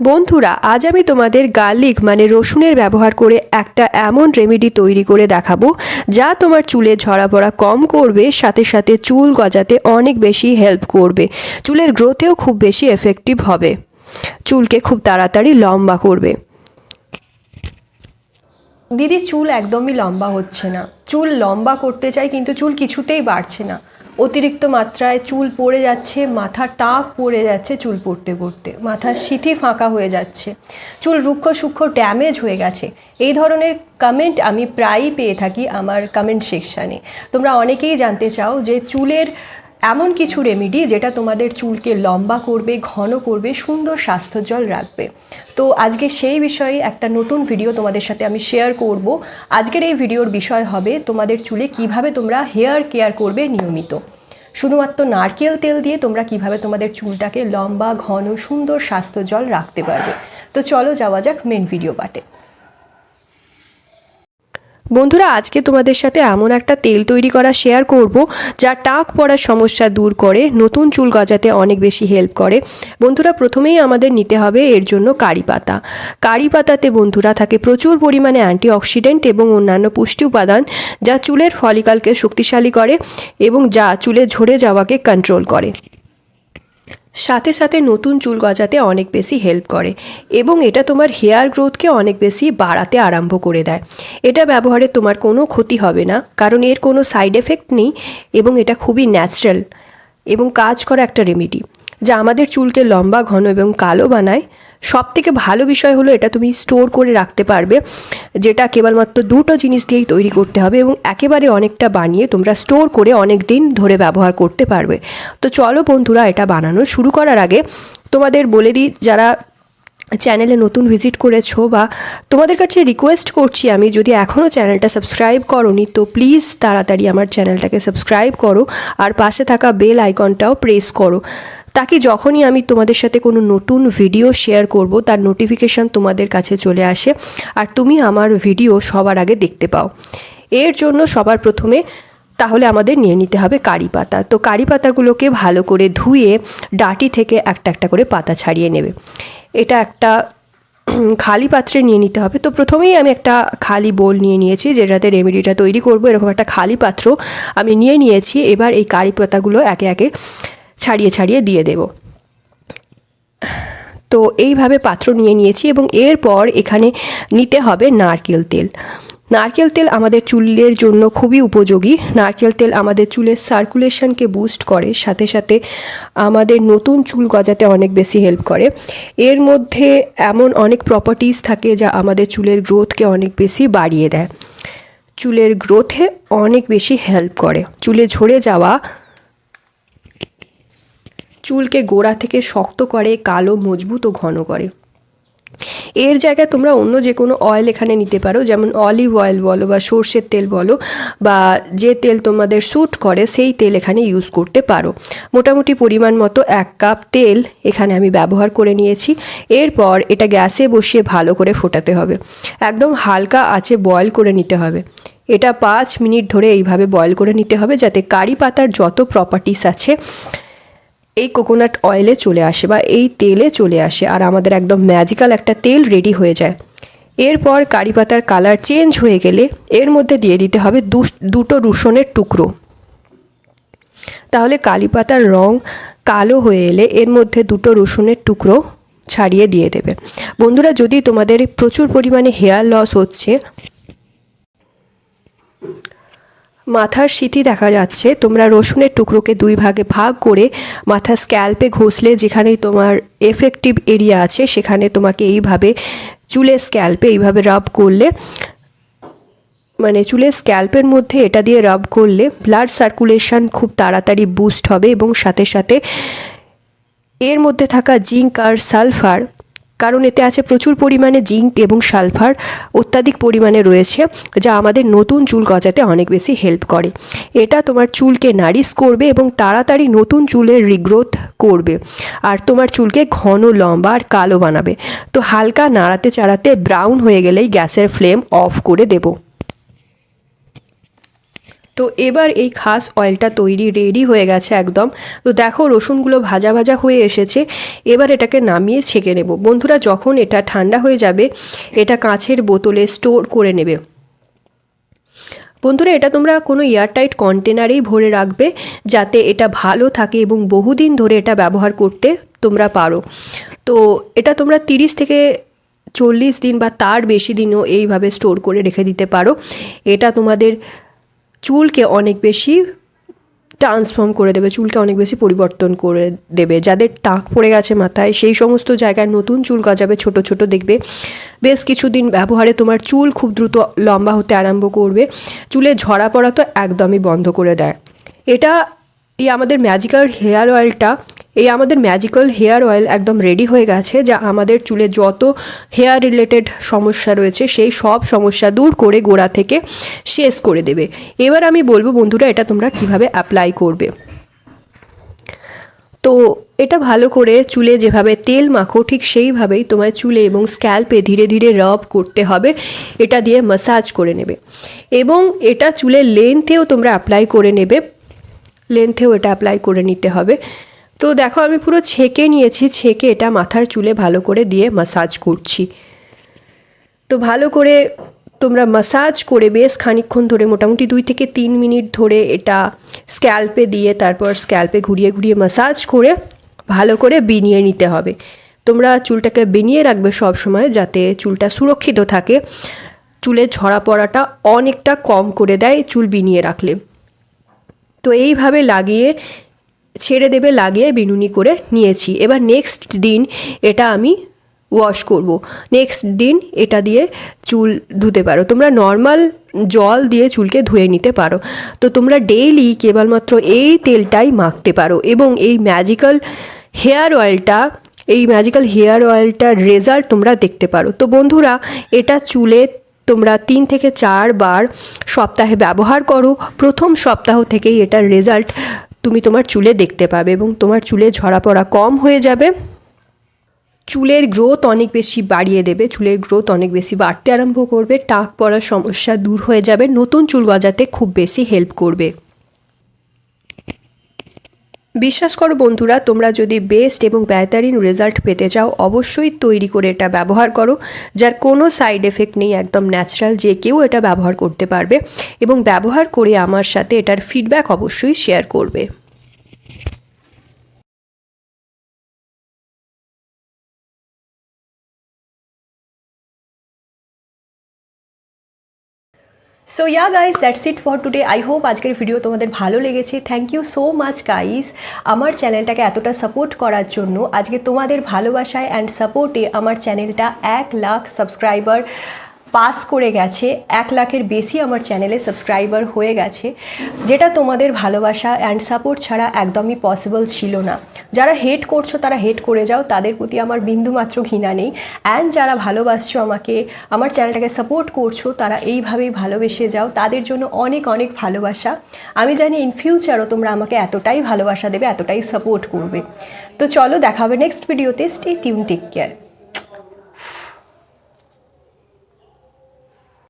বন্ধুরা, আজ আমি তোমাদের গার্লিক মানে রসুনের ব্যবহার করে একটা এমন রেমেডি তৈরি করে দেখাবো, যা তোমার চুলে ঝরা পড়া কম করবে, সাথে সাথে চুল গজাতে অনেক বেশি হেল্প করবে, চুলের গ্রোথেও খুব বেশি এফেক্টিভ হবে। চুলকে খুব তাড়াতাড়ি লম্বা করবে। দিদি, চুল একদমই লম্বা হচ্ছে না। চুল লম্বা করতে চাই, কিন্তু চুল কিছুতেই বাড়ছে না। অতিরিক্ত মাত্রায় চুল পড়ে যাচ্ছে মাথা টাক পড়ে যাচ্ছে চুল পড়তে পড়তে। মাথার সিঁথি ফাঁকা হয়ে যাচ্ছে। চুল রুক্ষ সূক্ষ্ম ড্যামেজ হয়ে গেছে। এই ধরনের কমেন্ট আমি প্রায়ই পেয়ে থাকি আমার কমেন্ট সেকশানে তোমরা অনেকেই জানতে চাও যে চুলের এমন কিছু রেমেডি যেটা তোমাদের চুলকে লম্বা করবে, ঘন করবে, সুন্দর স্বাস্থ্যজল রাখবে। তো আজকে সেই বিষয়ে একটা নতুন ভিডিও তোমাদের সাথে আমি শেয়ার করব। আজকের এই ভিডিওর বিষয় হবে তোমাদের চুলে কীভাবে তোমরা হেয়ার কেয়ার করবে নিয়মিত। শুধুমাত্র নারকেল তেল দিয়ে তোমরা কীভাবে তোমাদের চুলটাকে লম্বা, ঘন, সুন্দর স্বাস্থ্যজল রাখতে পারবে। তো চলো যাওয়া যাক মেন ভিডিও পার্টে বন্ধুরা, আজকে তোমাদের সাথে এমন একটা তেল তৈরি করা শেয়ার করব, যা টাক পড়ার সমস্যা দূর করে, নতুন চুল গজাতে অনেক বেশি হেল্প করে। বন্ধুরা, প্রথমেই আমাদের নিতে হবে এর জন্য কারি পাতা। কারি পাতাতে বন্ধুরা, থাকে প্রচুর পরিমাণে অ্যান্টিঅক্সিডেন্ট এবং অন্যান্য পুষ্টি উপাদান, যা চুলের ফলিকালকে শক্তিশালী করে এবং যা চুলে ঝরে যাওয়াকে কন্ট্রোল করে। সাথে সাথে নতুন চুল গজাতে অনেক বেশি হেল্প করে এবং এটা তোমার হেয়ার গ্রোথকে অনেক বেশি বাড়াতে আরম্ভ করে দেয়। এটা ব্যবহারে তোমার কোনো ক্ষতি হবে না, কারণ এর কোনো সাইড এফেক্ট নেই এবং এটা খুবই ন্যাচারাল এবং কাজ করা একটা রেমেডি যা আমাদের চুলকে লম্বা, ঘন এবং কালো বানায়। সব থেকে ভালো বিষয় হলো এটা তুমি স্টোর করে রাখতে পারবে, যেটা কেবলমাত্র দুটো জিনিস দিয়েই তৈরি করতে হবে এবং একেবারে অনেকটা বানিয়ে তোমরা স্টোর করে অনেক দিন ধরে ব্যবহার করতে পারবে। তো চলো বন্ধুরা, এটা বানানো শুরু করার আগে তোমাদের বলে দিই, যারা চ্যানেলে নতুন ভিজিট করেছ বা তোমাদের কাছে রিকোয়েস্ট করছি আমি, যদি এখনও চ্যানেলটা সাবস্ক্রাইব করনি, তো প্লিজ তাড়াতাড়ি আমার চ্যানেলটাকে সাবস্ক্রাইব করো আর পাশে থাকা বেল আইকনটাও প্রেস করো। তাকে যখনই আমি তোমাদের সাথে কোনো নতুন ভিডিও শেয়ার করব, তার নোটিফিকেশান তোমাদের কাছে চলে আসে। আর তুমি আমার ভিডিও সবার আগে দেখতে পাও। এর জন্য সবার প্রথমে তাহলে আমাদের নিয়ে নিতে হবে কারি পাতা। তো কারি পাতাগুলোকে ভালো করে ধুয়ে ডাঁটি থেকে একটা একটা করে পাতা ছাড়িয়ে নেবে। এটা একটা খালি পাত্রে নিয়ে নিতে হবে। তো প্রথমেই আমি একটা খালি বোল নিয়ে নিয়েছি, যেটাতে রেমেডিটা তৈরি করব। এরকম একটা খালি পাত্র আমি নিয়ে নিয়েছি। এবার এই কারি পাতাগুলো একে একে ছাড়িয়ে ছাড়িয়ে দিয়ে দেব। তো এইভাবে পাত্র নিয়ে নিয়েছি এবং এরপর এখানে নিতে হবে নারকেল তেল। নারকেল তেল আমাদের চুলের জন্য খুবই উপযোগী। নারকেল তেল আমাদের চুলের সার্কুলেশনকে বুস্ট করে, সাথে সাথে আমাদের নতুন চুল গজাতে অনেক বেশি হেল্প করে। এর মধ্যে এমন অনেক প্রপার্টিজ থাকে যা আমাদের চুলের গ্রোথকে অনেক বেশি বাড়িয়ে দেয়। চুলের গ্রোথে অনেক বেশি হেল্প করে। চুলে ঝরে যাওয়া চুলকে গোড়া থেকে শক্ত করে, কালো, মজবুত ও ঘন করে। এর জায়গায় তোমরা অন্য যে কোনো অয়েল এখানে নিতে পারো, যেমন অলিভ অয়েল বলো বা সর্ষের তেল বলো বা যে তেল তোমাদের স্যুট করে, সেই তেল এখানে ইউজ করতে পারো। মোটামুটি পরিমাণ মতো এক কাপ তেল এখানে আমি ব্যবহার করে নিয়েছি। এরপর এটা গ্যাসে বসিয়ে ভালো করে ফোটাতে হবে। একদম হালকা আছে বয়েল করে নিতে হবে। এটা পাঁচ মিনিট ধরে এইভাবে বয়েল করে নিতে হবে যাতে কারি পাতার যত প্রপার্টিস আছে এই কোকোনাট অয়েলে চলে আসে বা এই তেলে চলে আসে আর আমাদের একদম ম্যাজিক্যাল একটা তেল রেডি হয়ে যায়। এরপর কারি পাতার কালার চেঞ্জ হয়ে গেলে এর মধ্যে দিয়ে দিতে হবে দুটো রসুনের টুকরো। তাহলে কালি পাতার রং কালো হয়ে এলে এর মধ্যে দুটো রসুনের টুকরো ছাড়িয়ে দিয়ে দেবে। বন্ধুরা, যদি তোমাদের প্রচুর পরিমাণে হেয়ার লস হচ্ছে মাথার সিথি দেখা যাচ্ছে। তোমরা রসুনের টুকরোকে দুই ভাগে ভাগ করে মাথা স্ক্যাল্পে ঘষলে যেখানেই তোমার এফেক্টিভ এরিয়া আছে, সেখানে তোমাকে এইভাবে চুলে স্ক্যাল্পে এইভাবে রাব করলে মানে চুলের স্ক্যাল্পের মধ্যে এটা দিয়ে রাব করলে ব্লাড সার্কুলেশন খুব তাড়াতাড়ি বুস্ট হবে এবং সাথে সাথে এর মধ্যে থাকা জিঙ্ক আর সালফার কারণ এতে আছে প্রচুর পরিমাণে জিঙ্ক এবং সালফার অত্যাধিক পরিমাণে রয়েছে, যা আমাদের নতুন চুল গজাতে অনেক বেশি হেল্প করে। এটা তোমার চুলকে নারিশ করবে এবং তাড়াতাড়ি নতুন চুলের রিগ্রোথ করবে। আর তোমার চুলকে ঘন, লম্বা আর কালো বানাবে। তো হালকা নাড়াতে চাড়াতে ব্রাউন হয়ে গেলেই গ্যাসের ফ্লেম অফ করে দেবো। তো এবার এই খাস অয়েলটা তৈরি রেডি হয়ে গেছে একদম। তো দেখো রসুনগুলো ভাজা ভাজা হয়ে এসেছে। এবার এটাকে নামিয়ে ছেঁকে নেব। বন্ধুরা, যখন এটা ঠান্ডা হয়ে যাবে, এটা কাঁচের বোতলে স্টোর করে নেবে। বন্ধুরা, এটা তোমরা কোনো এয়ারটাইট কন্টেনারেই ভরে রাখবে যাতে এটা ভালো থাকে এবং বহুদিন ধরে এটা ব্যবহার করতে তোমরা পারো। তো এটা তোমরা তিরিশ থেকে চল্লিশ দিন বা তার বেশি দিনও এইভাবে স্টোর করে রেখে দিতে পারো। এটা তোমাদের চুলকে অনেক বেশি ট্রান্সফর্ম করে দেবে, চুলকে অনেক বেশি পরিবর্তন করে দেবে। যাদের টাক পড়ে গেছে মাথায়, সেই সমস্ত জায়গায় নতুন চুল গজাবে, ছোট ছোট দেখবে। বেশ কিছুদিন ব্যবহারে তোমার চুল খুব দ্রুত লম্বা হতে আরম্ভ করবে। চুলে ঝরা পড়া তো একদমই বন্ধ করে দেয়। এটা এই আমাদের ম্যাজিক্যাল হেয়ার অয়েলটা এই আমাদের ম্যাজিক্যাল হেয়ার অয়েল একদম রেডি হয়ে গেছে, যা আমাদের চুলে যত হেয়ার রিলেটেড সমস্যা রয়েছে, সেই সব সমস্যা দূর করে গোড়া থেকে শেষ করে দেবে। এবার আমি বলব বন্ধুরা, এটা তোমরা কীভাবে অ্যাপ্লাই করবে। তো এটা ভালো করে চুলে যেভাবে তেল মাখো, ঠিক সেইভাবেই তোমার চুলে এবং স্ক্যাল্পে ধীরে ধীরে রব করতে হবে, এটা দিয়ে মাসাজ করে নেবে। এবং এটা চুলের লেন্থেও তোমরা অ্যাপ্লাই করে নেবে। লেন্থেও এটা অ্যাপ্লাই করে নিতে হবে। তো দেখো, আমি পুরো ছেঁকে নিয়েছি, ছেঁকে এটা মাথার চুলে ভালো করে দিয়ে মাসাজ করছি। তো ভালো করে তোমরা মাসাজ করে বেশ খানিক্ষণ ধরে, মোটামুটি দুই থেকে তিন মিনিট ধরে এটা স্ক্যাল্পে দিয়ে, তারপর স্ক্যাল্পে ঘুরিয়ে ঘুরিয়ে মাসাজ করে ভালো করে বিনিয়ে নিতে হবে। তোমরা চুলটাকে বিনিয়ে রাখবে সব সময় যাতে চুলটা সুরক্ষিত থাকে। চুলের ঝরা পড়াটা অনেকটা কম করে দেয় চুল বিনিয়ে রাখলে। তো এইভাবে লাগিয়ে ছেড়ে দেবে, লাগিয়ে বিনুনি করে নিয়েছি। এবার নেক্সট দিন এটা আমি ওয়াশ করব। নেক্সট দিন এটা দিয়ে চুল ধুতে পারো। তোমরা নর্মাল জল দিয়ে চুলকে ধুয়ে নিতে পারো। তো তোমরা ডেইলি কেবলমাত্র এই তেলটাই মাখতে পারো এবং এই ম্যাজিক্যাল হেয়ার অয়েলটা এই ম্যাজিক্যাল হেয়ার অয়েলটার রেজাল্ট তোমরা দেখতে পারো। তো বন্ধুরা, এটা চুলে তোমরা তিন থেকে চারবার সপ্তাহে ব্যবহার করো। প্রথম সপ্তাহ থেকেই এটার রেজাল্ট তুমি তোমার চুলে দেখতে পাবে এবং তোমার চুলে ঝরা পড়া কম হয়ে যাবে। চুলের গ্রোথ অনেক বেশি বাড়িয়ে দেবে, চুলের গ্রোথ অনেক বেশি বাড়তে আরম্ভ করবে, টাক পড়ার সমস্যা দূর হয়ে যাবে, নতুন চুল গজাতে খুব বেশি হেল্প করবে। বিশ্বাস করো বন্ধুরা, তোমরা যদি বেস্ট এবং বেহতারিন রেজাল্ট পেতে চাও, অবশ্যই তৈরি করে এটা ব্যবহার করো, যার কোনো সাইড এফেক্ট নেই, একদম ন্যাচারাল যে কেউ এটা ব্যবহার করতে পারবে এবং ব্যবহার করে আমার সাথে এটার ফিডব্যাক অবশ্যই শেয়ার করবে। So yeah guys that's it for today I hope আজকের ভিডিও তোমাদের ভালো লেগেছে। Thank you so much guys আমার চ্যানেলটাকে এতটা সাপোর্ট করার জন্য। আজকে তোমাদের ভালোবাসায় অ্যান্ড সাপোর্টে আমার চ্যানেলটা এক লাখ সাবস্ক্রাইবার পাস করে গেছে, এক লাখের বেশি আমার চ্যানেলে সাবস্ক্রাইবার হয়ে গেছে, যেটা তোমাদের ভালোবাসা অ্যান্ড সাপোর্ট ছাড়া একদমই পসিবল ছিল না। যারা হেট করছ, তারা হেট করে যাও, তাদের প্রতি আমার বিন্দুমাত্র ঘৃণা নেই। অ্যান্ড যারা ভালোবাসছো আমাকে, আমার চ্যানেলটাকে সাপোর্ট করছ, তারা এইভাবেই ভালোবেসে যাও। তাদের জন্য অনেক অনেক ভালোবাসা। আমি জানি ইন ফিউচারও তোমরা আমাকে এতটাই ভালোবাসা দেবে, এতটাই সাপোর্ট করবে। তো চলো দেখা হবে নেক্সট ভিডিওতে স্টে টিউন টেক কেয়ার